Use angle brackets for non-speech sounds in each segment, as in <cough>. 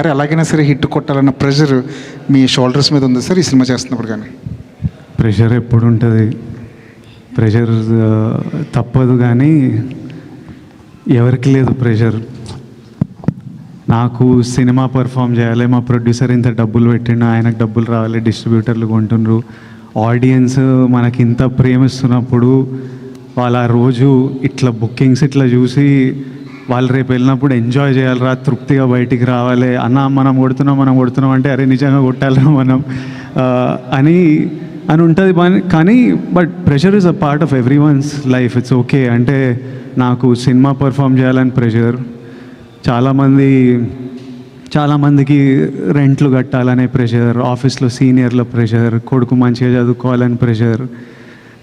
అరే అలాగైనా సరే హిట్ కొట్టాలన్న ప్రెషర్ మీ షోల్డర్స్ మీద ఉంది సార్ ఈ సినిమా చేస్తున్నప్పుడు కానీ? ప్రెషర్ ఎప్పుడు ఉంటుంది ప్రెషర్ తప్పదు కానీ ఎవరికి లేదు ప్రెషర్. నాకు సినిమా పర్ఫామ్ చేయాలి మా ప్రొడ్యూసర్ ఇంత డబ్బులు పెట్టిండు ఆయనకు డబ్బులు రావాలి డిస్ట్రిబ్యూటర్లు కొంటుండ్రు. ఆడియన్స్ మనకి ఇంత ప్రేమిస్తున్నప్పుడు వాళ్ళ ఆ రోజు ఇట్లా బుకింగ్స్ ఇట్లా చూసి వాళ్ళు రేపు వెళ్ళినప్పుడు ఎంజాయ్ చేయాలిరా తృప్తిగా బయటికి రావాలి. అన్న మనం కొడుతున్నాం మనం కొడుతున్నాం అంటే అరే నిజంగా కొట్టాలిరా మనం. అని అని ఉంటుంది కానీ but pressure is a part of everyone's life it's okay అంటే నాకు సినిమా పర్ఫామ్ చేయాలని ప్రెషర్ చాలామంది చాలామందికి రెంట్లు కట్టాలనే ప్రెషర్ ఆఫీస్లో సీనియర్ల ప్రెషర్ కొడుకు మంచిగా చదువుకోవాలని ప్రెషర్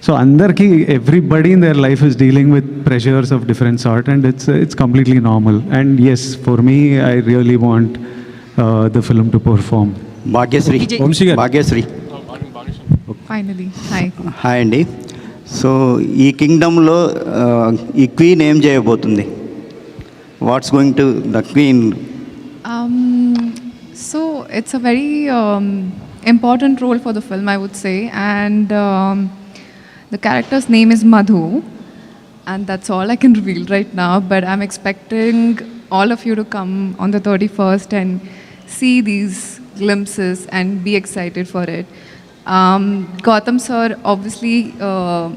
సో అందరికీ everybody in their life is dealing with pressures of different sort and it's it's completely normal and as for me I really want the film to perform Bhagyashree Vamsi. Bhagyashree finally hi hi అండి so ఈ కింగ్డమ్లో ఈ queen ఏం చేయబోతుంది? What's going to the queen Um, so it's a very um, important role for the film, I would say, and um, The character's name is Madhu, and that's all I can <laughs> reveal right now. But I'm expecting all of you to come on the 31st and see these glimpses and be excited for it. Um, Gotham sir obviously uh,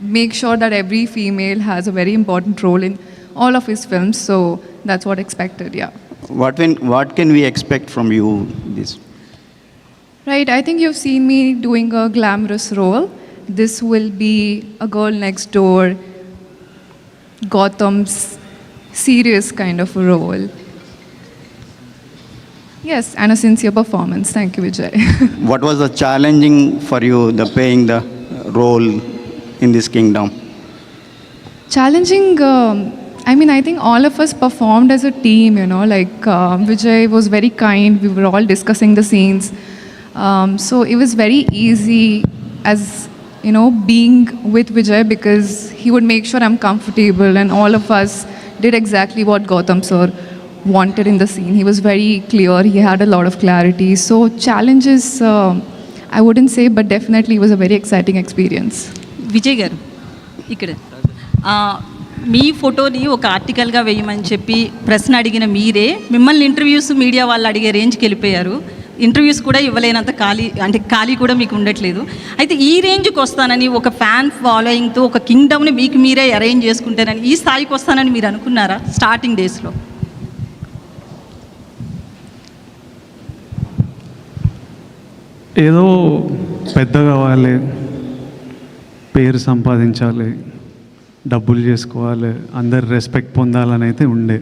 make sure that every female has a very important role in all of his films. So that's what expected. Yeah. What when, what can we expect from you this? Right, I think you've seen me doing a glamorous role this will be a girl next door, Gotham's serious kind of a role. Yes, and a sincere performance. Thank you, Vijay. <laughs> what was the challenging for you, the playing the uh, role in this kingdom? Challenging. Um, I mean, I think all of us performed as a team. You know, like uh, Vijay was very kind. We were all discussing the scenes, um, so it was very easy as you know, being with Vijay because he would make sure I'm comfortable and all of us did exactly what Gautam sir wanted in the scene. He was very clear. He had a lot of clarity. So challenges, uh, I wouldn't say, but definitely it was a very exciting experience. Vijay garu ఇక్కడ మీ ఫోటోని ఒక ఆర్టికల్గా వేయమని చెప్పి ప్రశ్న అడిగిన మీరే మిమ్మల్ని interviews media వాళ్ళు అడిగే రేంజ్కి వెళ్ళిపోయారు ఇంటర్వ్యూస్ కూడా ఇవ్వలేనంత ఖాళీ అంటే ఖాళీ కూడా మీకు ఉండట్లేదు. అయితే ఈ రేంజ్కి వస్తానని ఒక ఫ్యాన్ ఫాలోయింగ్తో ఒక కింగ్డమ్ని మీకు మీరే అరేంజ్ చేసుకుంటారని ఈ స్థాయికి వస్తానని మీరు అనుకున్నారా స్టార్టింగ్ డేస్లో? ఏదో పెద్ద కావాలి పేరు సంపాదించాలి డబ్బులు చేసుకోవాలి అందరు రెస్పెక్ట్ పొందాలని అయితే ఉండే.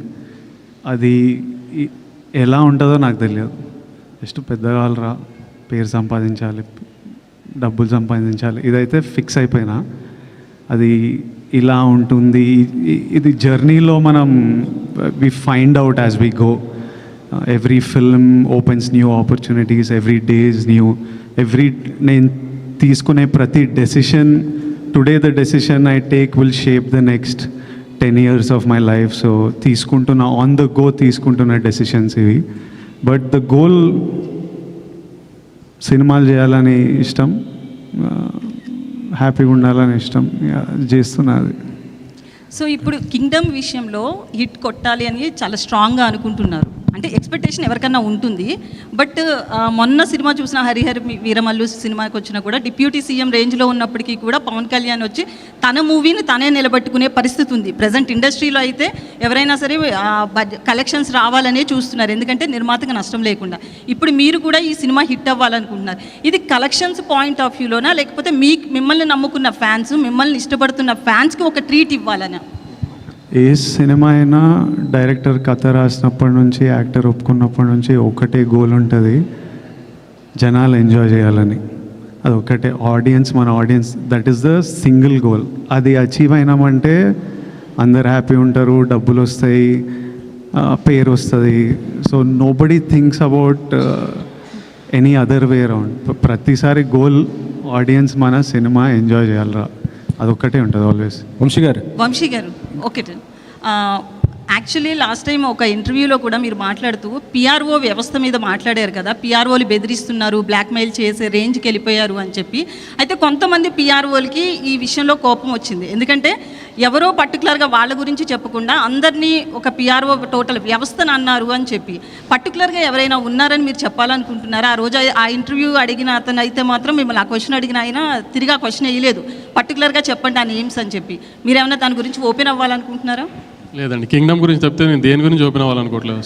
అది ఎలా ఉంటుందో నాకు తెలియదు. జస్ట్ పెద్ద పేరు సంపాదించాలి డబ్బులు సంపాదించాలి. ఇదైతే ఫిక్స్ అయిపోయినా అది ఇలా ఉంటుంది. ఇది జర్నీలో మనం we find out as we go. Every film opens new opportunities every day's new. Every నేను తీసుకునే ప్రతి decision today the decision I take will shape the next ten years of my life. So తీసుకుంటున్న on the go తీసుకుంటున్న decisions ఇవి. But the goal సినిమాలు చేయాలని ఇష్టం హ్యాపీగా ఉండాలని ఇష్టం చేస్తున్నది. సో ఇప్పుడు కింగ్డమ్ విషయంలో హిట్ కొట్టాలి అని చాలా స్ట్రాంగ్గా అనుకుంటున్నారు. అంటే ఎక్స్పెక్టేషన్ ఎవరికన్నా ఉంటుంది. బట్ మొన్న సినిమా చూసిన హరిహర్ వీరమల్లు సినిమాకి వచ్చినా కూడా డిప్యూటీ సీఎం రేంజ్లో ఉన్నప్పటికీ కూడా పవన్ కళ్యాణ్ వచ్చి తన మూవీని తనే నిలబెట్టుకునే పరిస్థితి ఉంది. ప్రజెంట్ ఇండస్ట్రీలో అయితే ఎవరైనా సరే కలెక్షన్స్ రావాలనే చూస్తున్నారు. ఎందుకంటే నిర్మాతకు నష్టం లేకుండా. ఇప్పుడు మీరు కూడా ఈ సినిమా హిట్ అవ్వాలనుకుంటున్నారు. ఇది కలెక్షన్స్ పాయింట్ ఆఫ్ వ్యూలోనా లేకపోతే మీ మిమ్మల్ని నమ్ముకున్న ఫ్యాన్స్ మిమ్మల్ని ఇష్టపడుతున్న ఫ్యాన్స్కి ఒక ట్రీట్ ఇవ్వాలనా? ఏ సినిమా అయినా డైరెక్టర్ కథ రాసినప్పటి నుంచి యాక్టర్ ఒప్పుకున్నప్పటి నుంచి ఒకటే గోల్ ఉంటుంది జనాలు ఎంజాయ్ చేయాలని. అది ఒకటే ఆడియన్స్ మన audience that is the single goal. అది అచీవ్ అయినామంటే అందరు హ్యాపీ ఉంటారు డబ్బులు వస్తాయి పేరు వస్తుంది. So nobody thinks about any other way around ప్రతిసారి గోల్ ఆడియన్స్ మన సినిమా ఎంజాయ్ చేయాలరా. అదొక్కటే ఉంటుంది ఆల్వేస్ వంశీ గారు. వంశీ గారు. ఓకే యాక్చువల్లీ లాస్ట్ టైం ఒక ఇంటర్వ్యూలో కూడా మీరు మాట్లాడుతూ పిఆర్ఓ వ్యవస్థ మీద మాట్లాడారు కదా పిఆర్ఓలు బెదిరిస్తున్నారు బ్లాక్మెయిల్ చేసే రేంజ్కి వెళ్ళిపోయారు అని చెప్పి. అయితే కొంతమంది పిఆర్ఓలకి ఈ విషయంలో కోపం వచ్చింది. ఎందుకంటే ఎవరో పర్టికులర్గా వాళ్ళ గురించి చెప్పకుండా అందరినీ ఒక పిఆర్ఓ టోటల్ వ్యవస్థను అన్నారు అని చెప్పి పర్టికులర్గా ఎవరైనా ఉన్నారని మీరు చెప్పాలనుకుంటున్నారా? ఆ రోజు ఆ ఇంటర్వ్యూ అడిగిన అతను అయితే మాత్రం మిమ్మల్ని ఆ క్వశ్చన్ అడిగిన ఆయన తిరిగి ఆ క్వశ్చన్ వేయలేదు. పర్టికులర్గా చెప్పండి ఆ నేమ్స్ అని చెప్పి. మీరేమైనా దాని గురించి ఓపెన్ అవ్వాలనుకుంటున్నారా? లేదండి కింగ్డమ్ గురించి చెప్తే నేను దేని గురించి ఓపెన్ అవ్వాలనుకోవట్లేదు.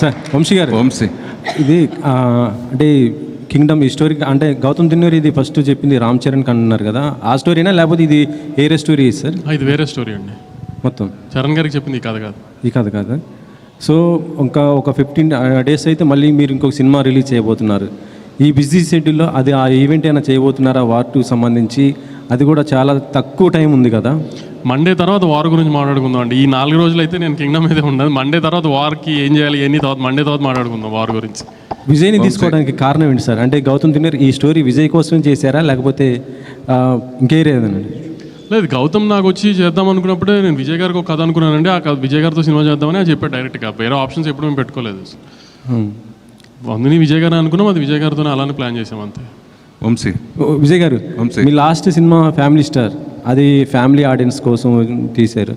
సార్ వంశీ గారు. వంశీ. ఇది అంటే కింగ్డమ్ ఈ స్టోరీ అంటే గౌతమ్ దిన్నూరి ఇది ఫస్ట్ చెప్పింది రామ్ చరణ్ అన్నారు కదా. ఆ స్టోరీనా లేకపోతే ఇది ఏరే స్టోరీ సార్? ఇది వేరే స్టోరీ అండి. మొత్తం? చరణ్ గారికి చెప్పింది ఈ కథ కాదు. ఈ కథ కాదు? సో ఇంకా ఒక ఫిఫ్టీన్ డేస్ అయితే మళ్ళీ మీరు ఇంకొక సినిమా రిలీజ్ చేయబోతున్నారు. ఈ బిజీ షెడ్యూల్లో అది ఆ ఈవెంట్ అయినా చేయబోతున్నారా? వార్ టూ సంబంధించి అది కూడా చాలా తక్కువ టైం ఉంది కదా. మండే తర్వాత వార్ గురించి మాట్లాడుకుందాం అండి. ఈ నాలుగు రోజులు అయితే నేను కింగ్డమ్ అయితే ఉండదు. మండే తర్వాత వార్కి ఏం చేయాలి ఎన్ని తర్వాత మండే తర్వాత మాట్లాడుకుందాం వార్ గురించి. విజయ్ని తీసుకోవడానికి కారణం ఏంటి సార్? అంటే గౌతమ్ దిన్నూర్ ఈ స్టోరీ విజయ్ కోసం చేశారా? లేకపోతే ఇంకేరేదనండి లేదు గౌతమ్ నాకు వచ్చి చేద్దాం అనుకున్నప్పుడే నేను విజయ్ గారికి ఒక కథ అనుకున్నానండి. ఆ కథ విజయ్ గారితో సినిమా చేద్దామని అది చెప్పాడు డైరెక్ట్గా వేరే ఆప్షన్స్ ఎప్పుడు మేము పెట్టుకోలేదు. అందుని విజయ్ గారు అనుకున్నాం అది విజయ్ గారితో అలానే ప్లాన్ చేసాం అంతే. వంశీ. ఓ, విజయ్ గారు వంశీ. మీ లాస్ట్ సినిమా ఫ్యామిలీ స్టార్ అది ఫ్యామిలీ ఆడియన్స్ కోసం తీశారు.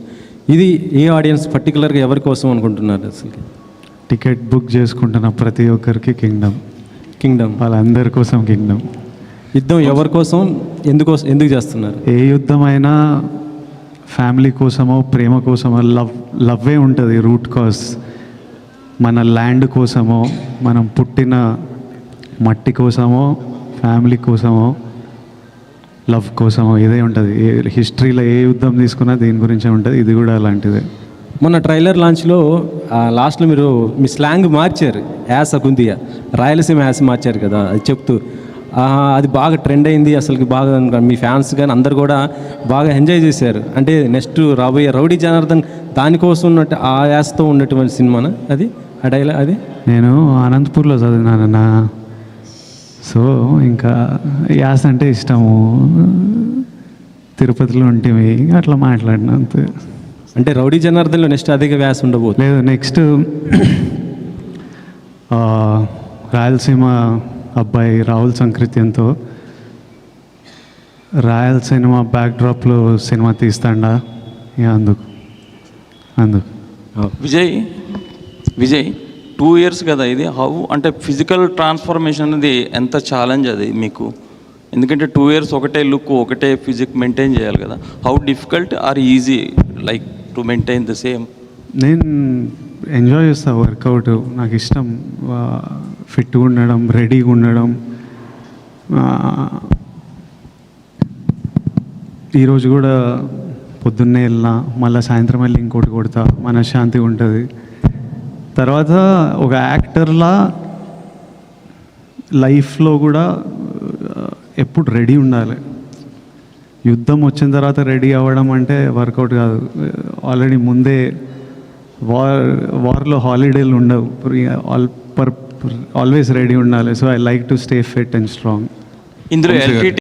ఇది ఏ ఆడియన్స్ పర్టికులర్గా ఎవరి కోసం అనుకుంటున్నారు అసలు టికెట్ బుక్ చేసుకుంటున్న ప్రతి ఒక్కరికి కింగ్డమ్. కింగ్డమ్ వాళ్ళందరి కోసం కింగ్డమ్. యుద్ధం ఎవరి కోసం ఎందుకోసం ఎందుకు చేస్తున్నారు? ఏ యుద్ధమైనా ఫ్యామిలీ కోసమో ప్రేమ కోసమో లవ్ లవ్వే ఉంటుంది రూట్ కాజ్. మన ల్యాండ్ కోసమో మనం పుట్టిన మట్టి కోసమో ఫ్యామిలీ కోసమో లవ్ కోసమో ఇదే ఉంటుంది హిస్టరీలో ఏ యుద్ధం తీసుకున్నా దీని గురించే ఉంటుంది ఇది కూడా అలాంటిదే. మొన్న ట్రైలర్ లాంచ్లో లాస్ట్లో మీరు మీ స్లాంగ్ మార్చారు యాస కుందియ రాయలసీమ యాస మార్చారు కదా అది చెప్తూ. అది బాగా ట్రెండ్ అయింది అసలుకి బాగా మీ ఫ్యాన్స్ కానీ అందరు కూడా బాగా ఎంజాయ్ చేశారు. అంటే నెక్స్ట్ రాబోయే రౌడీ జనార్దన్ దానికోసం ఉన్నట్టు ఆ యాసతో ఉన్నటువంటి సినిమానా అది? ఆ డైలా అది? నేను అనంతపూర్లో చదివినానన్న. సో ఇంకా యాస అంటే ఇష్టము. తిరుపతిలో ఉంటేవి అట్లా మాట్లాడిన అంతే. అంటే రౌడీ జనార్దన్లో నెక్స్ట్ అధిక వ్యాస ఉండబోతుంది లేదు నెక్స్ట్ ఆ, రాయలసీమ అబ్బాయి రాహుల్ సంకృత్యంతో రాయలసీమ బ్యాక్డ్రాప్లో సినిమా తీస్తాడా? ఇక అందుకు. అందుకు. విజయ్ విజయ్. టూ ఇయర్స్ కదా ఇది. హౌ అంటే ఫిజికల్ ట్రాన్స్ఫర్మేషన్ అనేది ఎంత ఛాలెంజ్ అది మీకు? ఎందుకంటే టూ ఇయర్స్ ఒకటే లుక్ ఒకటే ఫిజిక్ మెయింటైన్ చేయాలి కదా. How difficult or easy like to maintain the same నేను ఎంజాయ్ చేస్తా వర్కౌట్ నాకు ఇష్టం. ఫిట్గా ఉండడం రెడీగా ఉండడం. ఈరోజు కూడా పొద్దున్నే వెళ్ళినా మళ్ళీ సాయంత్రం వెళ్ళి ఇంకోటి కొడతా. మనశ్శాంతిగా ఉంటుంది. తర్వాత ఒక యాక్టర్లా లైఫ్లో కూడా ఎప్పుడు రెడీ ఉండాలి. యుద్ధం వచ్చిన తర్వాత రెడీ అవ్వడం అంటే వర్కౌట్ కాదు. ఆల్రెడీ ముందే వార్ వార్లో హాలిడేలు ఉండవు. ఆల్ పర్ ఆల్వేస్ రెడీ ఉండాలి. So I like to stay fit and strong. ఇందులో